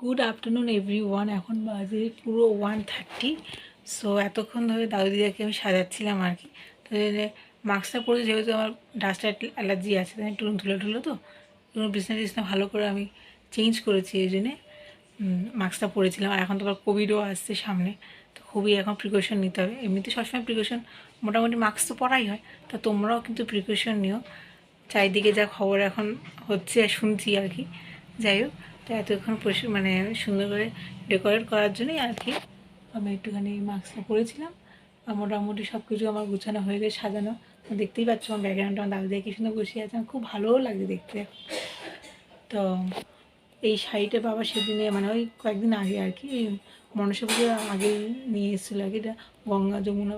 Good afternoon every one এখন বাজে পুরো ওয়ান থার্টি সো এতক্ষণ ধরে দাদু দিদাকে আমি সাজাচ্ছিলাম আর কি। তো মাস্কটা পরে যেহেতু আমার ডাস্টার অ্যালার্জি আছে, তাই একটু ধুলো ধুলো তো বিছনা টিছনা ভালো করে আমি চেঞ্জ করেছি এই জন্যে মাস্কটা পরেছিলাম। আর এখন তো আবার কোভিডও আসছে সামনে, তো খুবই এখন প্রিকশন নিতে হবে। এমনিতে সবসময় প্রিকশন মোটামুটি মাস্ক তো পরাই হয়, তা তোমরাও কিন্তু প্রিকশন নিও। চারিদিকে যা খবর এখন হচ্ছে আর শুনছি আর কি। যাই হোক তো এতক্ষণ মানে সুন্দর করে ডেকোরেট করার জন্যই আর কি আমি একটুখানি মাস্কটা পরেছিলাম। আর মোটামুটি সব কিছু আমার গুছানো হয়ে গেছে, সাজানো। দেখতেই পাচ্ছ আমার ব্যাকগ্রাউন্ডটা আমার দাদু কি সুন্দর বসে আছে। আমার খুব ভালোও লাগছে দেখতে। তো এই শাড়িটা বাবা সেদিনে মানে ওই কয়েকদিন আগে আর কি মনসা পুজোর আগে নিয়ে এসেছিল আর কি, এটা গঙ্গা যমুনা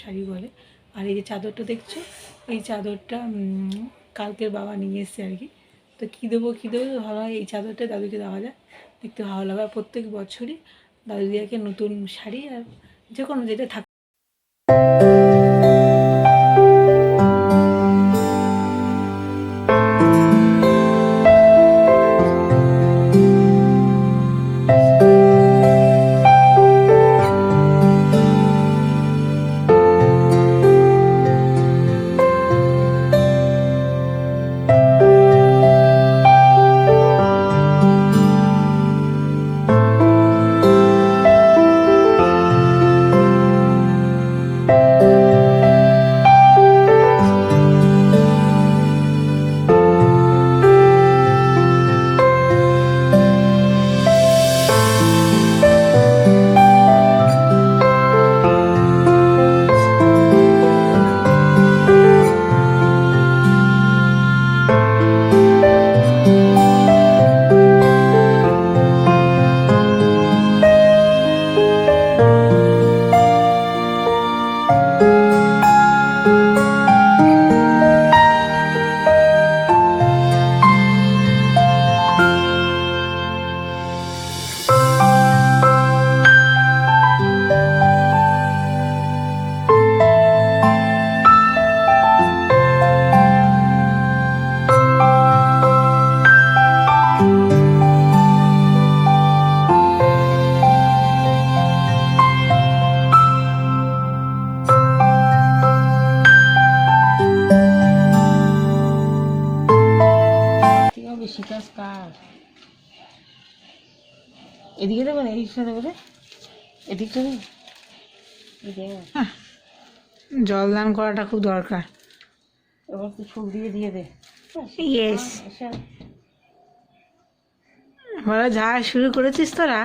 শাড়ি বলে। আর এই যে চাদরটা দেখছ? এই চাদরটা কালকের বাবা নিয়ে এসছে আর কি। তো কী দেবো কী দেবো ভালো হয় এই চাদরটা দাদুকে দেওয়া যায়। দেখতে ভালো লাগে প্রত্যেক বছরই দাদু দিদাকে নতুন শাড়ি আর যে কোনো যেটা থাকে এদিকে দেবো না এই সাথে করে এদিকটা। জল দান করাটা খুব দরকার। এবার তুই ফুল দিয়ে দিয়ে দে। ইয়েস এসব বলো যা শুরু করেছিস তোরা